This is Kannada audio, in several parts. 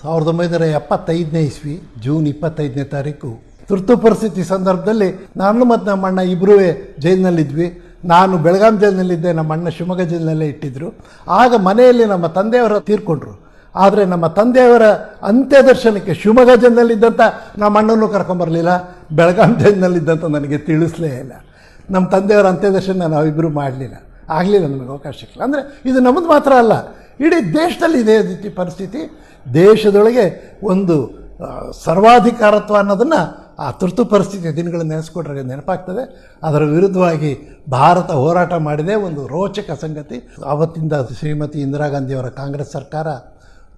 ಸಾವಿರದ ಒಂಬೈನೂರ ಎಪ್ಪತ್ತೈದನೇ ಇಸ್ವಿ, ಜೂನ್ ಇಪ್ಪತ್ತೈದನೇ ತಾರೀಕು. ತುರ್ತು ಪರಿಸ್ಥಿತಿ ಸಂದರ್ಭದಲ್ಲಿ ನಾನು ಮತ್ತು ನಮ್ಮ ಅಣ್ಣ ಇಬ್ಬರೂ ಜೈಲಿನಲ್ಲಿದ್ವಿ. ನಾನು ಬೆಳಗಾಂ ಜೈಲಿನಲ್ಲಿದ್ದೆ, ನಮ್ಮ ಅಣ್ಣ ಶಿವಮೊಗ್ಗ ಜೈಲಿನಲ್ಲೇ ಇಟ್ಟಿದ್ದರು ಆಗ ಮನೆಯಲ್ಲಿ ನಮ್ಮ ತಂದೆಯವರ ತೀರ್ಕೊಂಡ್ರು. ಆದರೆ ನಮ್ಮ ತಂದೆಯವರ ಅಂತ್ಯ ದರ್ಶನಕ್ಕೆ ಶಿವಮೊಗ್ಗ ಜೈಲಿನಲ್ಲಿದ್ದಂಥ ನಮ್ಮ ಅಣ್ಣನೂ ಕರ್ಕೊಂಬರಲಿಲ್ಲ ಬೆಳಗಾಂ ಜೈಲಿನಲ್ಲಿದ್ದಂಥ ನನಗೆ ತಿಳಿಸ್ಲೇ ಇಲ್ಲ. ನಮ್ಮ ತಂದೆಯವರ ಅಂತ್ಯದರ್ಶನ ನಾವಿಬ್ಬರು ಮಾಡಲಿಲ್ಲ. ಆಗಲಿಲ್ಲ, ನಮಗೆ ಅವಕಾಶ ಸಿಕ್ಕಿಲ್ಲ. ಅಂದರೆ ಇದು ನಮ್ಮದು ಮಾತ್ರ ಅಲ್ಲ ಇಡೀ ದೇಶದಲ್ಲಿ ಇದೇ ರೀತಿ ಪರಿಸ್ಥಿತಿ. ದೇಶದೊಳಗೆ ಒಂದು ಸರ್ವಾಧಿಕಾರತ್ವ ಅನ್ನೋದನ್ನು ಆ ತುರ್ತು ಪರಿಸ್ಥಿತಿ ದಿನಗಳನ್ನು ನೆನೆಸ್ಕೊಟ್ರೆ ನೆನಪಾಗ್ತದೆ. ಅದರ ವಿರುದ್ಧವಾಗಿ ಭಾರತ ಹೋರಾಟ ಮಾಡಿದೆ, ಒಂದು ರೋಚಕ ಸಂಗತಿ. ಆವತ್ತಿಂದ ಶ್ರೀಮತಿ ಇಂದಿರಾ ಗಾಂಧಿಯವರ ಕಾಂಗ್ರೆಸ್ ಸರ್ಕಾರ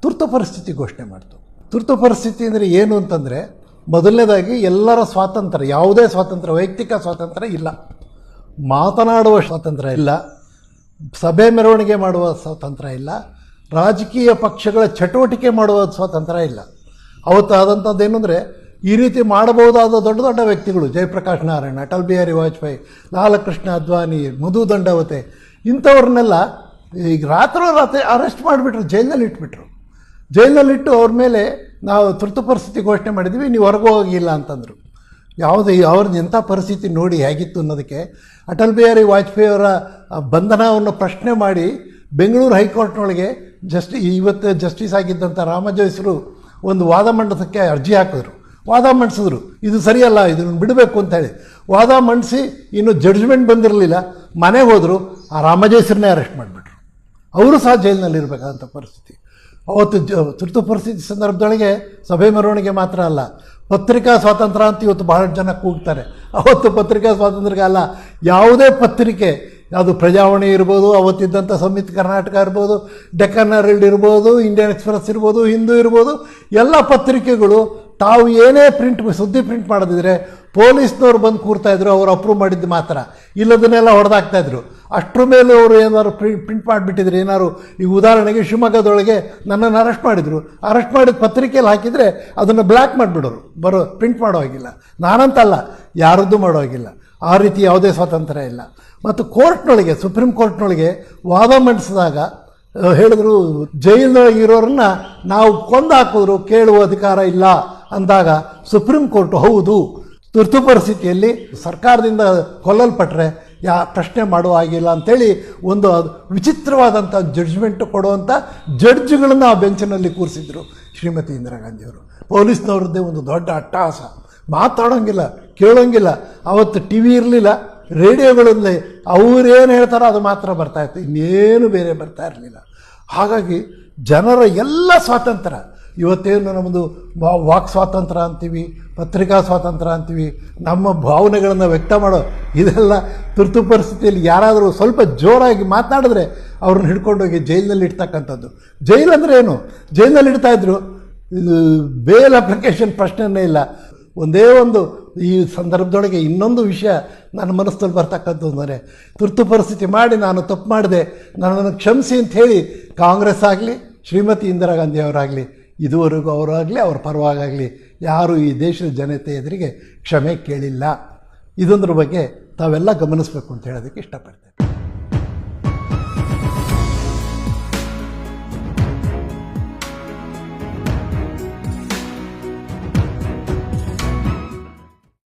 ತುರ್ತು ಪರಿಸ್ಥಿತಿ ಘೋಷಣೆ ಮಾಡ್ತು. ತುರ್ತು ಪರಿಸ್ಥಿತಿ ಅಂದರೆ ಏನು ಅಂತಂದರೆ, ಮೊದಲನೇದಾಗಿ ಎಲ್ಲರ ಸ್ವಾತಂತ್ರ್ಯ, ಯಾವುದೇ ಸ್ವಾತಂತ್ರ್ಯ, ವೈಯಕ್ತಿಕ ಸ್ವಾತಂತ್ರ್ಯ ಇಲ್ಲ. ಮಾತನಾಡುವ ಸ್ವಾತಂತ್ರ್ಯ ಇಲ್ಲ. ಸಭೆ ಮೆರವಣಿಗೆ ಮಾಡುವ ಸ್ವಾತಂತ್ರ್ಯ ಇಲ್ಲ. ರಾಜಕೀಯ ಪಕ್ಷಗಳ ಚಟುವಟಿಕೆ ಮಾಡುವ ಸ್ವಾತಂತ್ರ್ಯ ಇಲ್ಲ. ಅವತ್ತು ಆದಂಥದ್ದು ಏನಂದರೆ ಈ ರೀತಿ ಮಾಡಬಹುದಾದ ದೊಡ್ಡ ದೊಡ್ಡ ವ್ಯಕ್ತಿಗಳು, ಜಯಪ್ರಕಾಶ್ ನಾರಾಯಣ, ಅಟಲ್ ಬಿಹಾರಿ ವಾಜಪೇಯಿ, ಲಾಲಕೃಷ್ಣ ಅದ್ವಾನಿ, ಮಧು ದಂಡವತೆ, ಇಂಥವ್ರನ್ನೆಲ್ಲ ಈಗ ರಾತ್ರೋ ರಾತ್ರಿ ಅರೆಸ್ಟ್ ಮಾಡಿಬಿಟ್ರು, ಜೈಲಿನಲ್ಲಿ ಇಟ್ಬಿಟ್ರು. ಜೈಲಿನಲ್ಲಿಟ್ಟು ಅವ್ರ ಮೇಲೆ ನಾವು ತುರ್ತು ಪರಿಸ್ಥಿತಿ ಘೋಷಣೆ ಮಾಡಿದ್ವಿ, ನೀವು ಹೊರಗೆ ಹೋಗಿಲ್ಲ ಅಂತಂದರು. ಯಾವುದು ಅವ್ರದ್ದು ಎಂಥ ಪರಿಸ್ಥಿತಿ ನೋಡಿ ಹೇಗಿತ್ತು ಅನ್ನೋದಕ್ಕೆ ಅಟಲ್ ಬಿಹಾರಿ ವಾಜಪೇಯಿ ಅವರ ಬಂಧನವನ್ನು ಪ್ರಶ್ನೆ ಮಾಡಿ ಬೆಂಗಳೂರು ಹೈಕೋರ್ಟ್ನೊಳಗೆ ಜಸ್ಟಿ, ಇವತ್ತು ಜಸ್ಟಿಸ್ ಆಗಿದ್ದಂಥ ರಾಮಜೋಯಿಸರು ಒಂದು ವಾದ ಮಂಡಸಕ್ಕೆ ಅರ್ಜಿ ಹಾಕಿದ್ರು. ವಾದ ಮಂಡಿಸಿದ್ರು. ಇದು ಸರಿಯಲ್ಲ, ಇದನ್ನು ಬಿಡಬೇಕು ಅಂತೇಳಿ ವಾದ ಮಂಡಿಸಿ ಇನ್ನು ಜಡ್ಜ್ಮೆಂಟ್ ಬಂದಿರಲಿಲ್ಲ. ಮನೆಗೆ ಹೋದರು, ಆ ರಾಮಜೇಸರನ್ನೇ ಅರೆಸ್ಟ್ ಮಾಡಿಬಿಟ್ರು. ಅವರು ಸಹ ಜೈಲಿನಲ್ಲಿರಬೇಕಾದಂಥ ಪರಿಸ್ಥಿತಿ. ಅವತ್ತು ಜ, ತುರ್ತು ಪರಿಸ್ಥಿತಿ ಸಂದರ್ಭದೊಳಗೆ ಸಭೆ ಮೆರವಣಿಗೆ ಮಾತ್ರ ಅಲ್ಲ. ಪತ್ರಿಕಾ ಸ್ವಾತಂತ್ರ್ಯ ಅಂತ ಇವತ್ತು ಬಹಳ ಜನ ಕೂಗ್ತಾರೆ. ಅವತ್ತು ಪತ್ರಿಕಾ ಸ್ವಾತಂತ್ರ್ಯ ಅಲ್ಲ, ಯಾವುದೇ ಪತ್ರಿಕೆ ಅದು ಪ್ರಜಾವಾಣಿ ಇರ್ಬೋದು ಅವತ್ತಿದ್ದಂಥ ಸಂಯುಕ್ತ ಕರ್ನಾಟಕ ಇರ್ಬೋದು ಡೆಕ್ಕನ್ ಹೆರಲ್ಡ್ ಇರ್ಬೋದು, ಇಂಡಿಯನ್ ಎಕ್ಸ್ಪ್ರೆಸ್ ಇರ್ಬೋದು, ಹಿಂದೂ ಇರ್ಬೋದು, ಎಲ್ಲ ಪತ್ರಿಕೆಗಳು ತಾವು ಏನೇ ಪ್ರಿಂಟ್, ಸುದ್ದಿ ಪ್ರಿಂಟ್ ಮಾಡದಿದ್ರೆ ಪೊಲೀಸ್ನವ್ರು ಬಂದು ಕೂರ್ತಾಯಿದ್ರು ಅವ್ರು ಅಪ್ರೂವ್ ಮಾಡಿದ್ದು ಮಾತ್ರ. ಇಲ್ಲದನ್ನೆಲ್ಲ ಹೊಡೆದಾಕ್ತಾ ಇದ್ರು. ಅಷ್ಟ್ರ ಮೇಲೆ ಅವರು ಏನಾದ್ರು ಪ್ರಿಂಟ್ ಪ್ರಿಂಟ್ ಮಾಡಿಬಿಟ್ಟಿದ್ರೆ, ಏನಾದ್ರು ಈಗ ಉದಾಹರಣೆಗೆ ಶಿವಮೊಗ್ಗದೊಳಗೆ ನನ್ನನ್ನು ಅರೆಸ್ಟ್ ಮಾಡಿದರು. ಅರೆಸ್ಟ್ ಮಾಡಿದ ಪತ್ರಿಕೆಯಲ್ಲಿ ಹಾಕಿದರೆ ಅದನ್ನು ಬ್ಲ್ಯಾಕ್ ಮಾಡಿಬಿಡೋರು. ಬರೋ ಪ್ರಿಂಟ್ ಮಾಡೋ ಹಾಗಿಲ್ಲ. ನಾನಂತಲ್ಲ, ಯಾರದ್ದು ಮಾಡೋ ಹಾಗಿಲ್ಲ. ಆ ರೀತಿ ಯಾವುದೇ ಸ್ವಾತಂತ್ರ್ಯ ಇಲ್ಲ. ಮತ್ತು ಕೋರ್ಟ್ನೊಳಗೆ, ಸುಪ್ರೀಂ ಕೋರ್ಟ್ನೊಳಗೆ ವಾದ ಮಂಡಿಸಿದಾಗ ಹೇಳಿದ್ರು, ಜೈಲಿನೊಳಗೆ ಇರೋರನ್ನ ನಾವು ಕೊಂದು ಹಾಕಿದ್ರು ಕೇಳುವ ಅಧಿಕಾರ ಇಲ್ಲ. ಅಂದಾಗ ಸುಪ್ರೀಂ ಕೋರ್ಟ್, ಹೌದು, ತುರ್ತು ಪರಿಸ್ಥಿತಿಯಲ್ಲಿ ಸರ್ಕಾರದಿಂದ ಕೊಲ್ಲಲ್ಪಟ್ರೆ ಯಾ ಪ್ರಶ್ನೆ ಮಾಡುವ ಹಾಗಿಲ್ಲ ಅಂಥೇಳಿ ಒಂದು ವಿಚಿತ್ರವಾದಂಥ ಜಡ್ಜ್ಮೆಂಟ್ ಕೊಡುವಂಥ ಜಡ್ಜ್ಗಳನ್ನು ಆ ಬೆಂಚಿನಲ್ಲಿ ಕೂರಿಸಿದ್ರು ಶ್ರೀಮತಿ ಇಂದಿರಾ ಗಾಂಧಿಯವರು. ಪೊಲೀಸ್ನವ್ರದ್ದೇ ಒಂದು ದೊಡ್ಡ ಅಟ್ಟಹಾಸ ಮಾತಾಡೋಂಗಿಲ್ಲ, ಕೇಳೋಂಗಿಲ್ಲ. ಅವತ್ತು ಟಿ ವಿ ಇರಲಿಲ್ಲ, ರೇಡಿಯೋಗಳಲ್ಲಿ ಅವರೇನು ಹೇಳ್ತಾರೋ ಅದು ಮಾತ್ರ ಬರ್ತಾ ಇತ್ತು. ಇನ್ನೇನು ಬೇರೆ ಬರ್ತಾ ಇರಲಿಲ್ಲ. ಹಾಗಾಗಿ ಜನರ ಎಲ್ಲ ಸ್ವಾತಂತ್ರ್ಯ. ಇವತ್ತೇನು ನಮ್ಮದು ವಾಕ್ ಸ್ವಾತಂತ್ರ್ಯ ಅಂತೀವಿ, ಪತ್ರಿಕಾ ಸ್ವಾತಂತ್ರ್ಯ ಅಂತೀವಿ, ನಮ್ಮ ಭಾವನೆಗಳನ್ನು ವ್ಯಕ್ತ ಮಾಡೋ ಇದೆಲ್ಲ ತುರ್ತು ಪರಿಸ್ಥಿತಿಯಲ್ಲಿ ಯಾರಾದರೂ ಸ್ವಲ್ಪ ಜೋರಾಗಿ ಮಾತನಾಡಿದ್ರೆ ಅವ್ರನ್ನ ಹಿಡ್ಕೊಂಡೋಗಿ ಜೈಲಿನಲ್ಲಿ ಇಡ್ತಕ್ಕಂಥದ್ದು. ಜೈಲು ಅಂದರೆ ಏನು? ಜೈಲಿನಲ್ಲಿ ಇಡ್ತಾ ಇದ್ರು. ಇದು ಬೇಲ್ ಅಪ್ಲಿಕೇಶನ್ ಪ್ರಶ್ನೆನೇ ಇಲ್ಲ. ಒಂದೇ ಒಂದು ಈ ಸಂದರ್ಭದೊಳಗೆ ಇನ್ನೊಂದು ವಿಷಯ ನನ್ನ ಮನಸ್ಸಲ್ಲಿ ಬರ್ತಕ್ಕಂಥದ್ದು ಅಂದರೆ, ತುರ್ತು ಪರಿಸ್ಥಿತಿ ಮಾಡಿ ನಾನು ತಪ್ಪು ಮಾಡಿದೆ, ನನ್ನನ್ನು ಕ್ಷಮಿಸಿ ಅಂತ ಹೇಳಿ ಕಾಂಗ್ರೆಸ್ ಆಗಲಿ, ಶ್ರೀಮತಿ ಇಂದಿರಾ ಗಾಂಧಿ ಅವರಾಗಲಿ, ಇದುವರೆಗೂ ಅವರಾಗಲಿ ಅವ್ರ ಪರವಾಗಲಿ ಯಾರೂ ಈ ದೇಶದ ಜನತೆ ಎದುರಿಗೆ ಕ್ಷಮೆ ಕೇಳಿಲ್ಲ. ಇದೊಂದ್ರ ಬಗ್ಗೆ ತಾವೆಲ್ಲ ಗಮನಿಸಬೇಕು ಅಂತ ಹೇಳೋದಕ್ಕೆ ಇಷ್ಟಪಡ್ತೇನೆ.